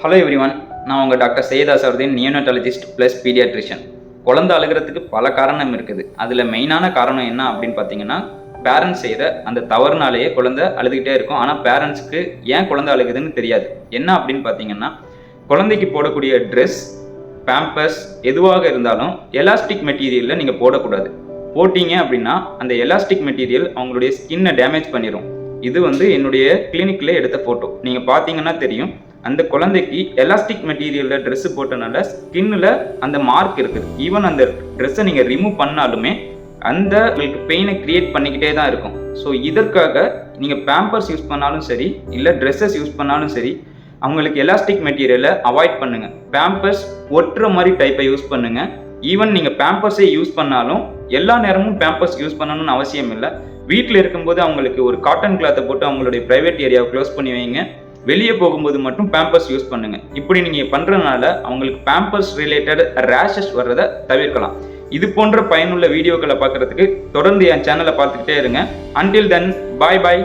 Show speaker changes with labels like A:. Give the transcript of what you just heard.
A: Hello everyone நான் உங்கள் doctor சையதாஸ் சர்தீன் நியூனட்டாலஜிஸ்ட் ப்ளஸ் பீடியாட்ரிஷியன் குழந்தை அழுகிறதுக்கு பல காரணம் இருக்குது. அதில் மெயினான காரணம் என்ன அப்படின்னு பார்த்தீங்கன்னா பேரண்ட்ஸ் செய்கிற அந்த தவறுனாலேயே குழந்தை அழுதுகிட்டே இருக்கும். ஆனால் பேரண்ட்ஸ்க்கு ஏன் குழந்தை அழுகுதுன்னு தெரியாது. என்ன அப்படின்னு பார்த்தீங்கன்னா குழந்தைக்கு போடக்கூடிய ட்ரெஸ் பேம்பர்ஸ் எதுவாக இருந்தாலும் எலாஸ்டிக் மெட்டீரியலில் நீங்கள் போடக்கூடாது. போட்டீங்க அப்படின்னா அந்த எலாஸ்டிக் மெட்டீரியல் அவங்களுடைய ஸ்கின்னை டேமேஜ் பண்ணிடும் இது வந்து என்னுடைய கிளினிக்கில் எடுத்த ஃபோட்டோ நீங்கள் பார்த்தீங்கன்னா தெரியும் அந்த குழந்தைக்கு எலாஸ்டிக் மெட்டீரியலில் ட்ரெஸ்ஸு போட்டனால ஸ்கின்னில் அந்த மார்க் இருக்குது ஈவன் அந்த ட்ரெஸ்ஸை நீங்கள் ரிமூவ் பண்ணாலுமே அந்த உங்களுக்கு பெயினை கிரியேட் பண்ணிக்கிட்டே தான் இருக்கும். ஸோ இதற்காக நீங்கள் பேம்பர்ஸ் யூஸ் பண்ணாலும் சரி இல்லை ட்ரெஸ்ஸஸ் யூஸ் பண்ணாலும் சரி அவங்களுக்கு எலாஸ்டிக் மெட்டீரியலை அவாய்ட் பண்ணுங்கள் பேம்பர்ஸ் ஒட்டுற மாதிரி டைப்பை யூஸ் பண்ணுங்கள் ஈவன் நீங்கள் பேம்பர்ஸே யூஸ் பண்ணாலும் எல்லா நேரமும் பேம்பர்ஸ் யூஸ் பண்ணணும்னு அவசியம் இல்லை. வீட்டில் இருக்கும்போது அவங்களுக்கு ஒரு காட்டன் கிளாத்தை போட்டு அவங்களுடைய ப்ரைவேட் ஏரியாவை க்ளோஸ் பண்ணி வைங்க. வெளியே போகும்போது மட்டும் பேம்பர்ஸ் யூஸ் பண்ணுங்க. இப்படி நீங்கள் பண்ணுறதுனால அவங்களுக்கு பேம்பர்ஸ் ரிலேட்டட் ரேஷஸ் வர்றதை தவிர்க்கலாம். இது போன்ற பயனுள்ள வீடியோக்களை பார்க்கறதுக்கு தொடர்ந்து என் சேனலை பார்த்துக்கிட்டே இருங்க. அன்டில் தென் பாய் பாய்